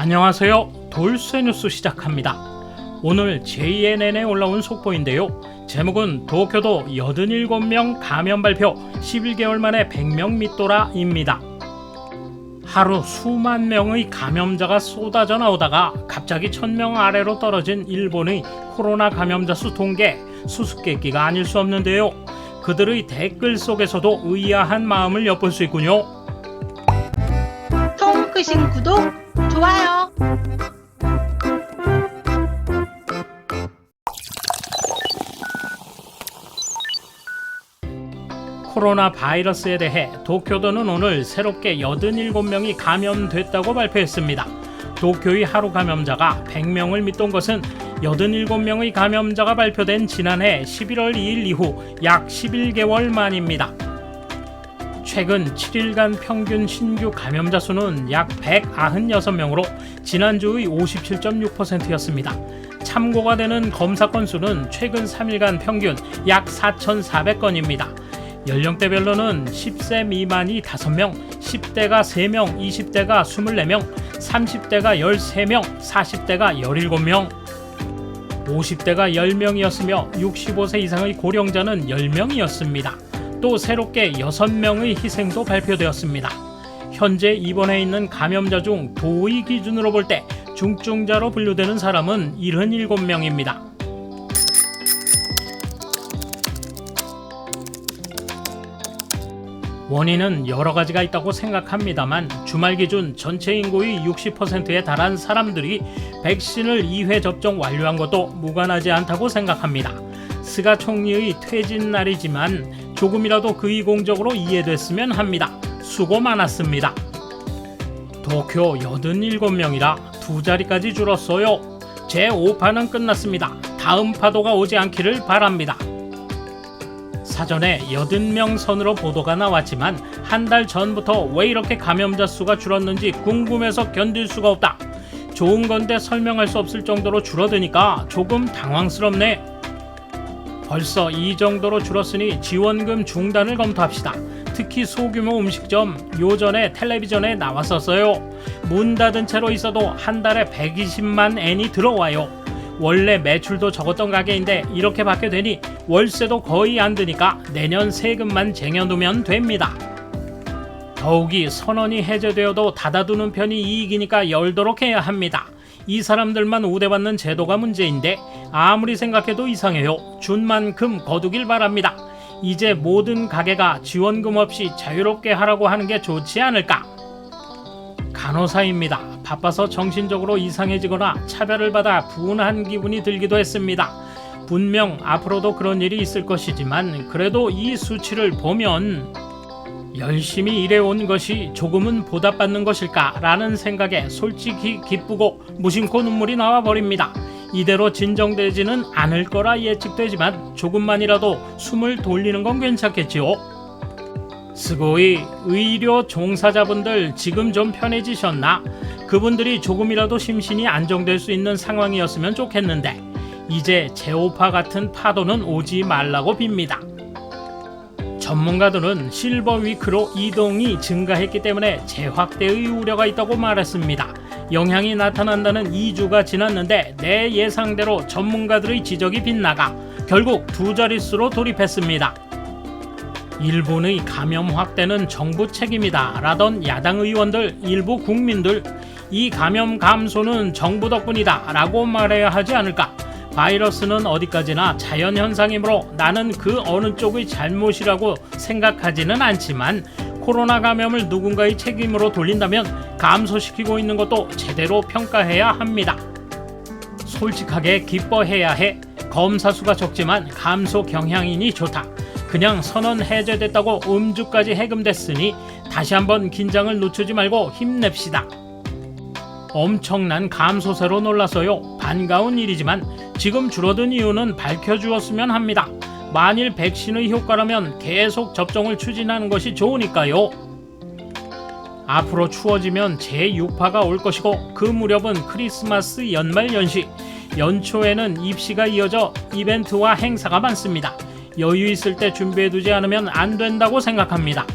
안녕하세요. 돌쇠 뉴스 시작합니다. 오늘 JNN에 올라온 속보인데요. 제목은 도쿄도 87명 감염 발표 11개월 만에 100명 밑돌아입니다. 하루 수만 명의 감염자가 쏟아져 나오다가 갑자기 1000명 아래로 떨어진 일본의 코로나 감염자 수 통계 수수께끼가 아닐 수 없는데요. 그들의 댓글 속에서도 의아한 마음을 엿볼 수 있군요. 통 크신 구독, 좋아요. 코로나 바이러스에 대해 도쿄도는 오늘 새롭게 87명이 감염됐다고 발표했습니다. 도쿄의 하루 감염자가 100명을 밑돈 것은 87명의 감염자가 발표된 지난해 11월 2일 이후 약 11개월 만입니다. 최근 7일간 평균 신규 감염자 수는 약 196명으로 지난주의 57.6%였습니다. 참고가 되는 검사 건수는 최근 3일간 평균 약 4,400건입니다. 연령대별로는 10세 미만이 5명, 10대가 3명, 20대가 24명, 30대가 13명, 40대가 17명, 50대가 10명이었으며 65세 이상의 고령자는 10명이었습니다. 또 새롭게 6명의 희생도 발표되었습니다. 현재 입원해 있는 감염자 중 도의 기준으로 볼 때 중증자로 분류되는 사람은 77명입니다. 원인은 여러 가지가 있다고 생각합니다만 주말 기준 전체 인구의 60%에 달한 사람들이 백신을 2회 접종 완료한 것도 무관하지 않다고 생각합니다. 스가 총리의 퇴진 날이지만 조금이라도 그이공적으로 이해됐으면 합니다. 수고 많았습니다. 도쿄 87명이라 두 자리까지 줄었어요. 제 5파는 끝났습니다. 다음 파도가 오지 않기를 바랍니다. 사전에 80명 선으로 보도가 나왔지만 한 달 전부터 왜 이렇게 감염자 수가 줄었는지 궁금해서 견딜 수가 없다. 좋은 건데 설명할 수 없을 정도로 줄어드니까 조금 당황스럽네. 벌써 이 정도로 줄었으니 지원금 중단을 검토합시다. 특히 소규모 음식점 요전에 텔레비전에 나왔었어요. 문 닫은 채로 있어도 한 달에 120만 엔이 들어와요. 원래 매출도 적었던 가게인데 이렇게 받게 되니 월세도 거의 안 드니까 내년 세금만 쟁여두면 됩니다. 더욱이 선언이 해제되어도 닫아두는 편이 이익이니까 열도록 해야 합니다. 이 사람들만 우대받는 제도가 문제인데 아무리 생각해도 이상해요. 준 만큼 거두길 바랍니다. 이제 모든 가게가 지원금 없이 자유롭게 하라고 하는 게 좋지 않을까? 간호사입니다. 바빠서 정신적으로 이상해지거나 차별을 받아 분한 기분이 들기도 했습니다. 분명 앞으로도 그런 일이 있을 것이지만 그래도 이 수치를 보면 열심히 일해온 것이 조금은 보답받는 것일까 라는 생각에 솔직히 기쁘고 무심코 눈물이 나와 버립니다. 이대로 진정되지는 않을 거라 예측되지만 조금만이라도 숨을 돌리는 건 괜찮겠지요. 스고이 의료 종사자분들 지금 좀 편해지셨나? 그분들이 조금이라도 심신이 안정될 수 있는 상황이었으면 좋겠는데 이제 제오파 같은 파도는 오지 말라고 빕니다. 전문가들은 실버 위크로 이동이 증가했기 때문에 재확대의 우려가 있다고 말했습니다. 영향이 나타난다는 2주가 지났는데 내 예상대로 전문가들의 지적이 빗나가 결국 두 자릿수로 돌입했습니다. 일본의 감염 확대는 정부 책임이다 라던 야당 의원들 일부 국민들 이 감염 감소는 정부 덕분이다 라고 말해야 하지 않을까 바이러스는 어디까지나 자연현상이므로 나는 그 어느 쪽의 잘못이라고 생각하지는 않지만 코로나 감염을 누군가의 책임으로 돌린다면 감소시키고 있는 것도 제대로 평가해야 합니다. 솔직하게 기뻐해야 해. 검사 수가 적지만 감소 경향이니 좋다. 그냥 선언 해제됐다고 음주까지 해금됐으니 다시 한번 긴장을 늦추지 말고 힘냅시다. 엄청난 감소세로 놀라서요. 반가운 일이지만 지금 줄어든 이유는 밝혀주었으면 합니다. 만일 백신의 효과라면 계속 접종을 추진하는 것이 좋으니까요. 앞으로 추워지면 제6파가 올 것이고 그 무렵은 크리스마스 연말 연시, 연초에는 입시가 이어져 이벤트와 행사가 많습니다. 여유 있을 때 준비해두지 않으면 안 된다고 생각합니다.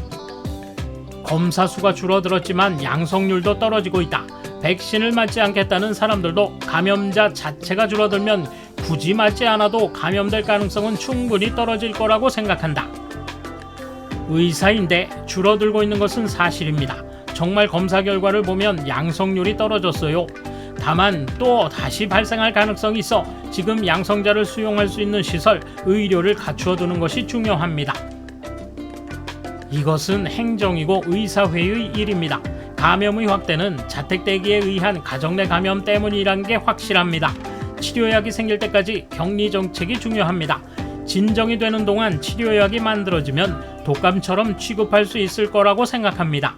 검사 수가 줄어들었지만 양성률도 떨어지고 있다. 백신을 맞지 않겠다는 사람들도 감염자 자체가 줄어들면 굳이 맞지 않아도 감염될 가능성은 충분히 떨어질 거라고 생각한다. 의사인데 줄어들고 있는 것은 사실입니다. 정말 검사 결과를 보면 양성률이 떨어졌어요. 다만 또 다시 발생할 가능성이 있어 지금 양성자를 수용할 수 있는 시설, 의료를 갖추어 두는 것이 중요합니다. 이것은 행정이고 의사회의 일입니다. 감염의 확대는 자택 대기에 의한 가정 내 감염 때문이란 게 확실합니다. 치료약이 생길 때까지 격리 정책이 중요합니다. 진정이 되는 동안 치료약이 만들어지면 독감처럼 취급할 수 있을 거라고 생각합니다.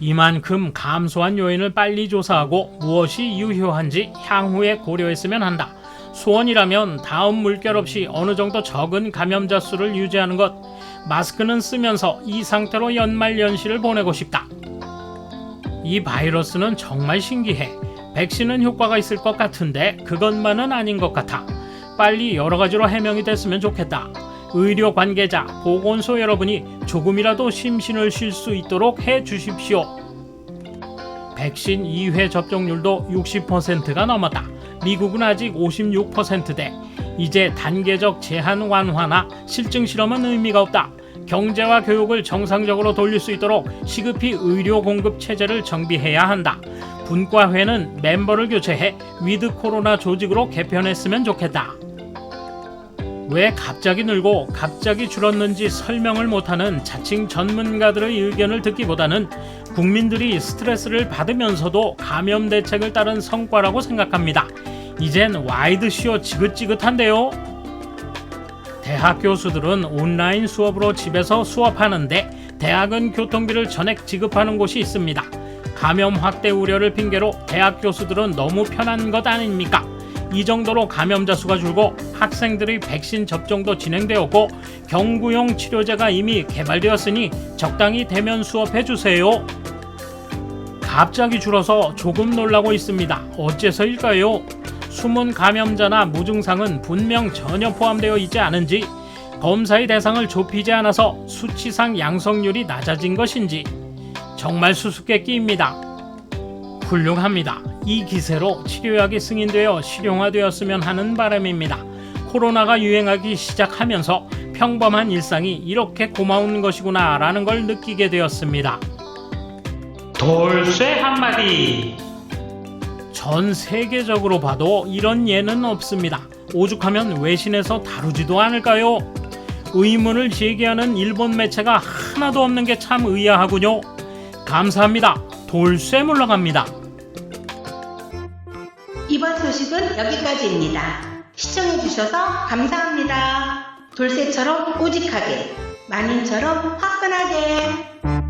이만큼 감소한 요인을 빨리 조사하고 무엇이 유효한지 향후에 고려했으면 한다. 소원이라면 다음 물결 없이 어느 정도 적은 감염자 수를 유지하는 것, 마스크는 쓰면서 이 상태로 연말 연시를 보내고 싶다. 이 바이러스는 정말 신기해. 백신은 효과가 있을 것 같은데 그것만은 아닌 것 같아. 빨리 여러 가지로 해명이 됐으면 좋겠다. 의료 관계자, 보건소 여러분이 조금이라도 심신을 쉴 수 있도록 해 주십시오. 백신 2회 접종률도 60%가 넘었다. 미국은 아직 56%대. 이제 단계적 제한 완화나 실증 실험은 의미가 없다. 경제와 교육을 정상적으로 돌릴 수 있도록 시급히 의료 공급 체제를 정비해야 한다. 분과회는 멤버를 교체해 위드 코로나 조직으로 개편했으면 좋겠다. 왜 갑자기 늘고 갑자기 줄었는지 설명을 못하는 자칭 전문가들의 의견을 듣기보다는 국민들이 스트레스를 받으면서도 감염 대책을 따른 성과라고 생각합니다. 이젠 와이드 쇼 지긋지긋한데요. 대학 교수들은 온라인 수업으로 집에서 수업하는데 대학은 교통비를 전액 지급하는 곳이 있습니다. 감염 확대 우려를 핑계로 대학 교수들은 너무 편한 것 아닙니까? 이 정도로 감염자 수가 줄고 학생들의 백신 접종도 진행되었고 경구용 치료제가 이미 개발되었으니 적당히 대면 수업해 주세요. 갑자기 줄어서 조금 놀라고 있습니다. 어째서일까요? 숨은 감염자나 무증상은 분명 전혀 포함되어 있지 않은지 검사의 대상을 좁히지 않아서 수치상 양성률이 낮아진 것인지 정말 수수께끼입니다. 훌륭합니다. 이 기세로 치료약이 승인되어 실용화되었으면 하는 바람입니다. 코로나가 유행하기 시작하면서 평범한 일상이 이렇게 고마운 것이구나 라는 걸 느끼게 되었습니다. 돌쇠 한마디. 전 세계적으로 봐도 이런 예는 없습니다. 오죽하면 외신에서 다루지도 않을까요? 의문을 제기하는 일본 매체가 하나도 없는 게 참 의아하군요. 감사합니다. 돌쇠 물러갑니다. 이번 소식은 여기까지입니다. 시청해주셔서 감사합니다. 돌쇠처럼 꼬직하게, 만인처럼 화끈하게.